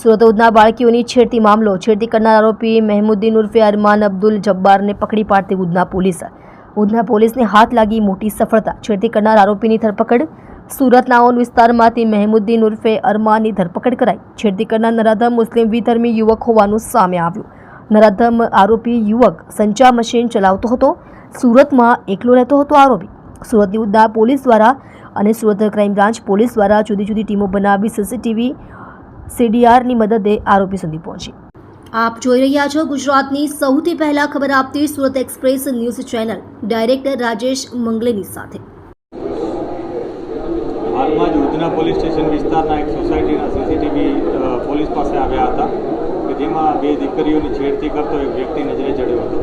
સુરત ઉધના બાળકીઓની છેડતી મામલો. છેડતી કરનાર આરોપી મહેમુદ્દીન ઉર્ફે અરમાન અબ્દુલ જબ્બારને પકડી પાડતી ઉધના પોલીસ. ઉધના પોલીસને હાથ લાગી મોટી સફળતા. છેડતી કરનાર આરોપીની ધરપકડ સુરતના ઓન વિસ્તારમાંથી મહેમુદ્દીન ઉર્ફે અરમાનની ધરપકડ કરાઈ. છેડતી કરનાર નરાધમ મુસ્લિમ વિધર્મી યુવક હોવાનું સામે આવ્યું. નરાધમ આરોપી યુવક સંચા મશીન ચલાવતો હતો. સુરતમાં એકલો રહેતો હતો આરોપી. સુરતની ઉધના પોલીસ દ્વારા અને સુરત ક્રાઇમ બ્રાન્ચ પોલીસ દ્વારા જુદી જુદી ટીમો બનાવી સીસીટીવી સીડીઆરની મદદે આરોપી સુધી પહોંચી. આપ જોઈ રહ્યા છો ગુજરાતની સૌથી પહેલા ખબર આપતી Surat express news channel. Director Rajesh મંગલેની સાથે. હાલમાં જ ઉધના પોલીસ સ્ટેશન વિસ્તારના એક સોસાયટીના સીસીટીવી પોલીસ પાસે આવ્યા હતા કે જેમાં બે દીકરીઓની છેડતી કરતો એક વ્યક્તિ નજરે ચડ્યો હતો.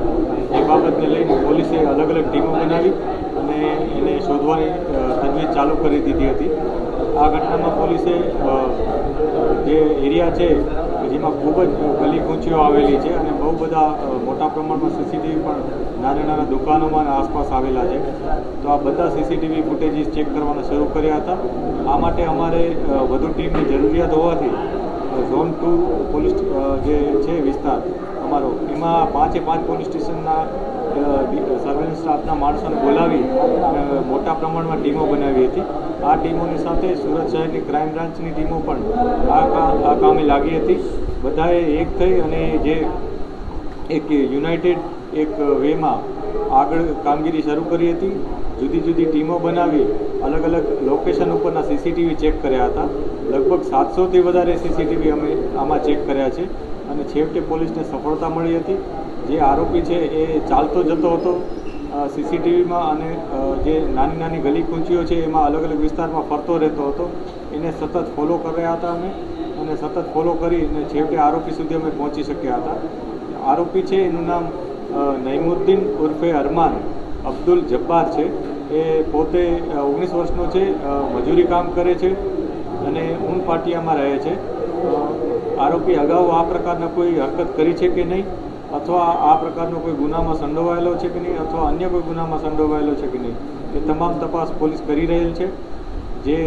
એ બાબતને લઈને પોલીસે અલગ અલગ ટીમો બનાવી અને એને શોધવાની તજવીજ ચાલુ કરી દીધી હતી. આ ઘટનામાં પોલીસે જે એરિયા છે, જેમાં ખૂબ જ ગલી આવેલી છે અને બહુ બધા મોટા પ્રમાણમાં સીસીટીવી પણ નાના નાના દુકાનોમાં આસપાસ આવેલા છે. તો આ બધા સીસીટીવી ફૂટેજીસ ચેક કરવાના શરૂ કર્યા હતા. આ માટે અમારે વધુ ટીમની જરૂરિયાત હોવાથી ઝોન ટુ પોલીસ જે છે વિસ્તાર અમારો. એમાં પાંચે પાંચ પોલીસ સ્ટેશનના સર્વેલન્સ સ્ટાફના માણસોને બોલાવી મોટા પ્રમાણમાં ટીમો બનાવી હતી. આ ટીમોની સાથે સુરત શહેરની ક્રાઇમ બ્રાન્ચની ટીમો પણ આ કામે લાગી હતી. બધાએ એક થઈ અને જે એક યુનાઇટેડ એક વેમાં આગળ કામગીરી શરૂ કરી હતી. જુદી જુદી ટીમો બનાવી, અલગ અલગ લોકેશન ઉપરના સીસીટીવી ચેક કર્યા હતા. લગભગ સાતસોથી વધારે સીસીટીવી અમે આમાં ચેક કર્યા છે અને છેવટે પોલીસને સફળતા મળી હતી. જે આરોપી છે એ ચાલતો જતો હતો. સીસીટીવીમાં અને જે નાની નાની ગલી ખૂંચીઓ છે એમાં અલગ અલગ વિસ્તારમાં ફરતો રહેતો હતો. એને સતત ફોલો કર્યા હતા અમે અને સતત ફોલો કરી અને છેવટે આરોપી સુધી અમે પહોંચી શક્યા હતા. આરોપી છે, એનું નામ નઈમુદ્દીન ઉર્ફે અરમાન અબ્દુલ જબ્બાર છે. એ પોતે ઓગણીસ વર્ષનો છે મજૂરી કામ કરે છે. અને ઊન પાટિયામાં રહે છે. આરોપી અગાઉ આ પ્રકારના કોઈ હરકત કરી છે કે નહીં? અથવા આ પ્રકારનો કોઈ ગુનામાં સંડોવાયેલો છે કે નહીં? અથવા અન્ય કોઈ ગુનામાં સંડોવાયેલો છે કે નહીં? એ તમામ તપાસ પોલીસ કરી રહેલ છે. જે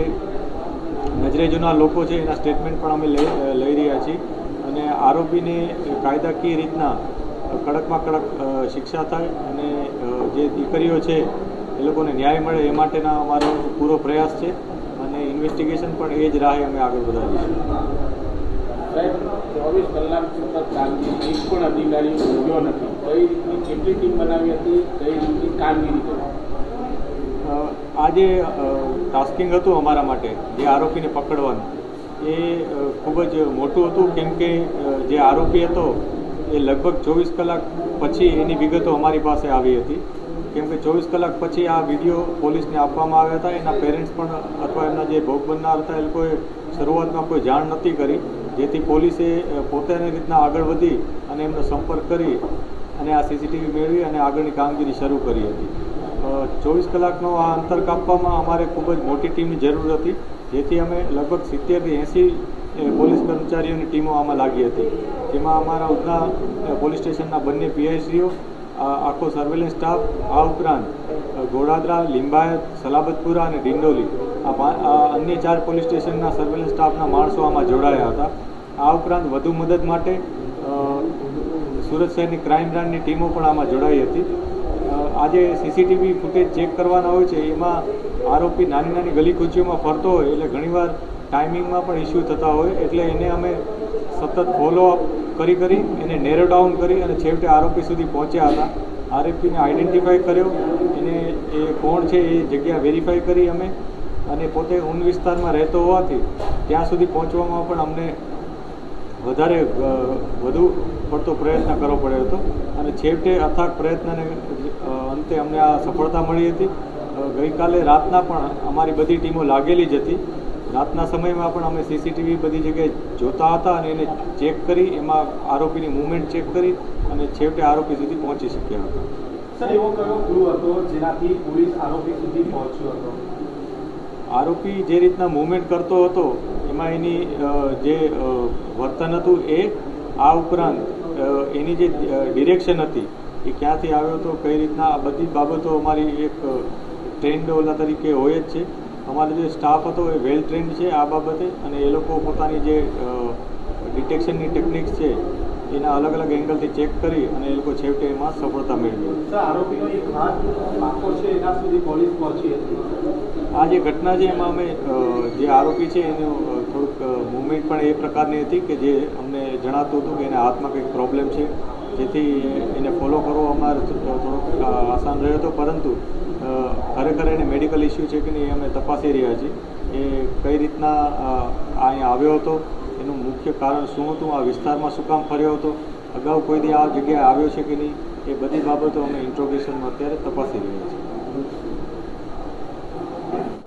નજરે જૂના લોકો છે, એના સ્ટેટમેન્ટ પણ અમે લઈ રહ્યા છીએ. અને આરોપીને કાયદાકીય રીતના કડકમાં કડક શિક્ષા થાય અને જે દીકરીઓ છે, એ લોકોને ન્યાય મળે એ માટેના અમારો પૂરો પ્રયાસ છે. ઇન્વેસ્ટિગેશન પણ એ જ રાહે અમે આગળ વધારીશું ચોવીસ કલાક સતત કામગીરી એક પણ અધિકારી ઉગ્યો નથી. કઈ રીતની કેટલી ટીમ બનાવી હતી કઈ રીતની કામગીરી કરી? આ જે ટાસ્કિંગ હતું અમારા માટે જે આરોપીને પકડવાનું. એ ખૂબ જ મોટું હતું કેમ કે જે આરોપી હતો એ લગભગ ચોવીસ કલાક પછી એની વિગતો અમારી પાસે આવી હતી. કેમ કે ચોવીસ કલાક પછી આ વીડિયો પોલીસને આપવામાં આવ્યા હતા. એના પેરેન્ટ્સ પણ અથવા એમના જે ભોગ બનનાર હતા, એ લોકોએ શરૂઆતમાં કોઈ જાણ નહોતી કરી. જેથી પોલીસે પોતાની રીતના આગળ વધી અને એમનો સંપર્ક કરી અને આ સીસીટીવી મેળવી અને આગળની કામગીરી શરૂ કરી હતી. ચોવીસ કલાકનો આ અંતર કાપવામાં અમારે ખૂબ જ મોટી ટીમની જરૂર હતી. જેથી અમે લગભગ સિત્તેરથી એંસી પોલીસ કર્મચારીઓની ટીમો આમાં લાગી હતી. જેમાં અમારા ઉધના પોલીસ સ્ટેશનના બંને પીઆઈસીઓ આખો સર્વેલન્સ સ્ટાફ આ ઉપરાંત ગોડાદરા, લિંબાયત, સલાબતપુરા અને ડિંડોલી આ અન્ય ચાર પોલીસ સ્ટેશનના સર્વેલન્સ સ્ટાફના માણસો આમાં જોડાયા હતા. આ ઉપરાંત વધુ મદદ માટે સુરત શહેરની ક્રાઇમ બ્રાન્ચની ટીમો પણ આમાં જોડાઈ હતી. આજે સીસીટીવી ફૂટેજ ચેક કરવાના હોય છે, એમાં આરોપી નાની નાની ગલી કૂચીઓમાં ફરતો હોય, એટલે ઘણીવાર ટાઈમિંગમાં પણ ઇસ્યુ થતા હોય, એટલે એને અમે સતત ફોલો અપ કરી કરી એને નેરો ડાઉન કરી અને છેવટે આરોપી સુધી પહોંચ્યા હતા. આરોપીને આઈડેન્ટિફાઈ કર્યો. એને એ કોણ છે એ જગ્યા વેરીફાઈ કરી અમે. અને પોતે ઊન વિસ્તારમાં રહેતો હોવાથી ત્યાં સુધી પહોંચવામાં પણ અમને વધારે વધુ પડતો પ્રયત્ન કરવો પડ્યો હતો. અને છેવટે અથાગ પ્રયત્નને અંતે અમને આ સફળતા મળી હતી. ગઈકાલે રાતના પણ અમારી બધી ટીમો લાગેલી જ હતી. રાતના સમયમાં પણ અમે સીસીટીવી બધી જગ્યાએ જોતા હતા અને એને ચેક કરી એમાં આરોપીની મૂવમેન્ટ ચેક કરી અને છેવટે આરોપી સુધી પહોંચી શક્યા હતા. સર એવો કયો ક્લુ હતો જેનાથી પોલીસ આરોપી સુધી પહોંચ્યો હતો? આરોપી જે રીતના મૂવમેન્ટ કરતો હતો એમાં એની જે વર્તન હતું એ આ ઉપરાંત એની જે ડિરેક્શન હતી એ ક્યાંથી આવ્યો હતો કઈ રીતના આ બધી બાબતો અમારી એક ટ્રેન્ડ ઓલા તરીકે હોય જ છે. અમારો જે સ્ટાફ હતો એ વેલ ટ્રેન્ડ છે આ બાબતે અને એ લોકો પોતાની જે ડિટેક્શનની ટેકનિક્સ છે એના અલગ અલગ એંગલથી ચેક કરી અને એ લોકો છેવટે એમાં સફળતા મેળવી. આ જે ઘટના છે એમાં અમે જે આરોપી છે એનું થોડુંક મુવમેન્ટ પણ એ પ્રકારની હતી કે જે અમને જણાતું હતું કે એના હાથમાં કંઈક પ્રોબ્લેમ છે જેથી એને ફોલો કરવો અમારે થોડોક આસાન રહ્યો હતો. પરંતુ ખરેખર એને મેડિકલ ઇસ્યુ છે કે નહીં, અમે તપાસી રહ્યા છીએ. એ કઈ રીતના અહીંયા આવ્યો હતો, એનું મુખ્ય કારણ શું હતું, આ વિસ્તારમાં શું કામ ફર્યો હતો, અગાઉ કોઈ દી આ જગ્યાએ આવ્યો છે કે નહીં, એ બધી બાબતો અમે ઇન્ટ્રોગેશનમાં અત્યારે તપાસી રહ્યા છીએ.